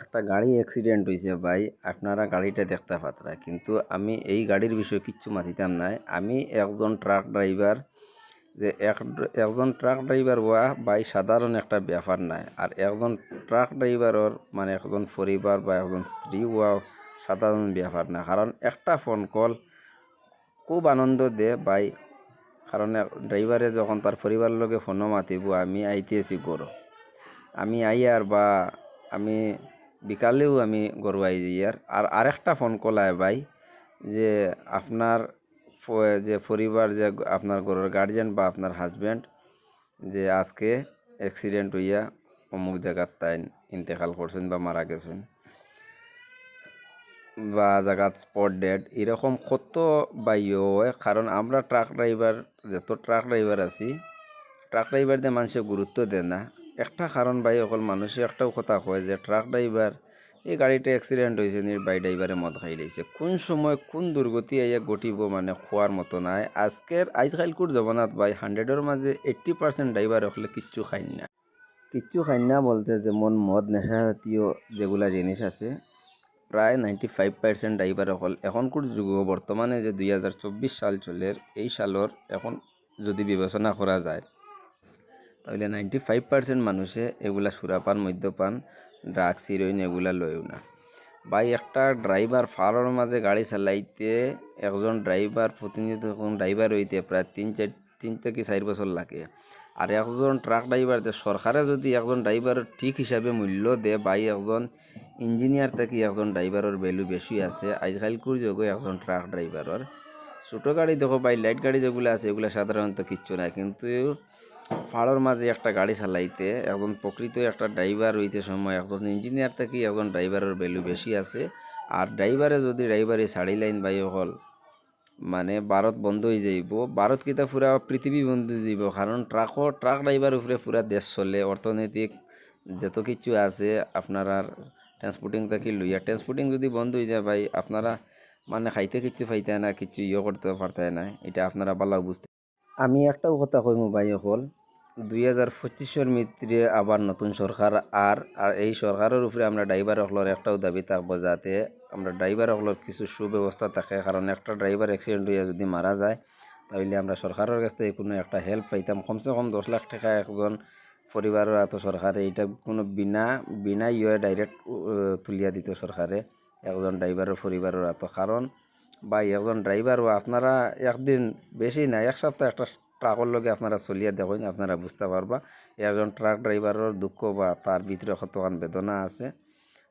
একটা গাড়ি অ্যাক্সিডেন্ট হয়েছে ভাই, আপনারা গাড়িটা দেখতে পাত্রা। কিন্তু আমি এই গাড়ির বিষয়ে কিচ্ছু মাতিতাম নাই আমি একজন ট্রাক ড্রাইভার যে এক, একজন ট্রাক ড্রাইভার হওয়া ভাই সাধারণ একটা ব্যাপার নাই আর একজন ট্রাক ড্রাইভারের মানে একজন পরিবার বা একজন স্ত্রী হওয়া সাধারণ ব্যাপার না। কারণ একটা ফোন কল খুব আনন্দ দে ভাই। কারণ ড্রাইভারে যখন তার পরিবারের লোকে ফোনও মাতিব, আমি আইতেছি গরো। আমি আইয়ার বা আমি বিকালেও আমি গরু আই যাইয়ার আর আরেকটা ফোন কল আয় ভাই, যে আপনার যে পরিবার, যে আপনার গরুর গার্জেন বা আপনার হাজব্যান্ড যে আজকে অ্যাক্সিডেন্ট হইয়া অমুক জায়গার তাই ইন্তেকাল করছেন বা মারা গেছেন বা জায়গাত স্পট ডেড এরকম কত বাইও হয় কারণ আমরা ট্রাক ড্রাইভার যত ট্রাক ড্রাইভার আছি ট্রাক ড্রাইভারদের মানুষে গুরুত্ব দেয় না। একটা কারণ ভাই, অকল মানুষে একটাও কথা কয় যে, ট্রাক ড্রাইভার, এই গাড়িটা অ্যাক্সিডেন্ট হয়েছে নি বাই ড্রাইভারে মদ খাই লাইছে কোন সময় কোন দুর্গতি আইয়া ঘটিব মানে খোয়ার মতো নাই। আজকের আজকালকুর জমানাত ভাই হান্ড্রেডের মাঝে এইট্টি পার্সেন্ট ড্রাইভার হলে কিচ্ছু খাই না। কিচ্ছু খাই না বলতে যেমন মদ নেশা জাতীয় যেগুলা জিনিস আছে প্রায় নাইনটি ফাইভ পার্সেন্ট ড্রাইভার হল এখনকার যুগ বর্তমানে যে দুই হাজার চব্বিশ সাল চলের এই সালর এখন যদি বিবেচনা করা যায় তাহলে নাইনটি ফাইভ পার্সেন্ট মানুষে এগুলা সুরাপান, মদ্যপান ড্রাগস হিরোইন এগুলা লয়ও না। ভাই, একটা ড্রাইভার ফাড়র মাঝে গাড়ি চালাইতে একজন ড্রাইভার প্রতিনিয়ত এখন ড্রাইভার হইতে প্রায় তিন চার, তিন থেকে চার বছর লাগে। আর একজন ট্রাক ড্রাইভার সরকারে যদি একজন ড্রাইভার ঠিক হিসাবে মূল্য দেয়, ভাই, একজন ইঞ্জিনিয়ার থেকে একজন ড্রাইভারের ভ্যালু বেশি আছে। আজকালকুর যুগে একজন ট্রাক ড্রাইভারের ছোটো গাড়ি দেখো ভাই লাইট গাড়ি যেগুলো আছে, এগুলো সাধারণত কিচ্ছু নাই। কিন্তু ফাড়র মাঝে একটা গাড়ি চালাইতে একজন প্রকৃত একটা ড্রাইভার হইতে সময় একজন ইঞ্জিনিয়ার থেকে একজন ড্রাইভারের ভ্যালু বেশি আছে? আর ড্রাইভারে যদি ড্রাইভারে সাড়ি লাইন বাই হল মানে ভারত বন্ধ হয়ে যাইব, ভারত কিতা পুরা পৃথিবী বন্ধ হয়ে যাইব? কারণ ট্রাকও ট্রাক ড্রাইভার উপরে পুরা দেশ চলে, অর্থনৈতিক যত কিছু আছে, আপনার ট্রান্সপোর্টিং থাকি লইয়া ট্রান্সপোর্টিং যদি বন্ধ হয়ে যায় ভাই, আপনারা মানে খাইতে কিচ্ছু পাইতে না কিছু ইয়ে করতে পারতে না, এটা আপনারা ভালো বুঝতে আমি একটাও কথা কইম ভাই হল দুই হাজার পঁচিশের মিত্রে আবার নতুন সরকার আর আর এই সরকারের উপরে আমরা ড্রাইভার হকলর একটাও দাবি থাকব যাতে আমরা ড্রাইভার হকলর কিছু সুব্যবস্থা থাকে, কারণ একটা ড্রাইভার অ্যাক্সিডেন্ট হইয়া যদি মারা যায় তাহলে আমরা সরকারের কাছ থেকে কোনো একটা হেল্প পাইতাম। কমসে কম দশ লাখ টাকা একজন পরিবারের এত সরকারে এটা কোনো বিনা বিনা ইয়ে ডাইরেক্ট তুলিয়া দিত সরকারে একজন ড্রাইভারের পরিবারের এত কারণ বা একজন ড্রাইভারও আপনারা একদিন বেশি না, এক সপ্তাহ একটা ট্রাকের লগে আপনারা চলিয়া দেখুন, আপনারা বুঝতে পারবা। একজন ট্রাক ড্রাইভারের দুঃখ বা তার ভিতরে কতখান বেদনা আছে।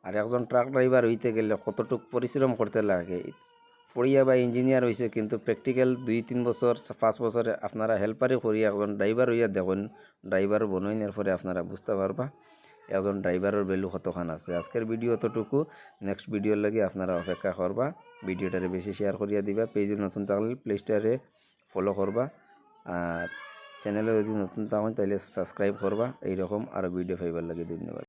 আর একজন ট্রাক ড্রাইভার হইতে গেলে কতটুক পরিশ্রম করতে লাগে। পড়িয়া বা ইঞ্জিনিয়ার হয়েছে কিন্তু প্র্যাকটিক্যাল দুই, তিন বছর, পাঁচ বছরে আপনারা হেল্পারে করিয়া একজন ড্রাইভার হইয়া দেখুন ড্রাইভার বনইনের পরে আপনারা বুঝতে পারবা। একজন ড্রাইভারের ভ্যালু কতখান আছে? আজকের ভিডিও অতটুকু নেক্সট ভিডিওর লাগে আপনারা অপেক্ষা করবা। ভিডিওটারে বেশি শেয়ার করিয়া দিবা। পেজে নতুন থাকলে প্লেসটারে ফলো করবা। আর চ্যানেলে যদি নতুন থাকেন তাহলে সাবস্ক্রাইব করবা। এইরকম আরও ভিডিও পাইবার লাগে ধন্যবাদ।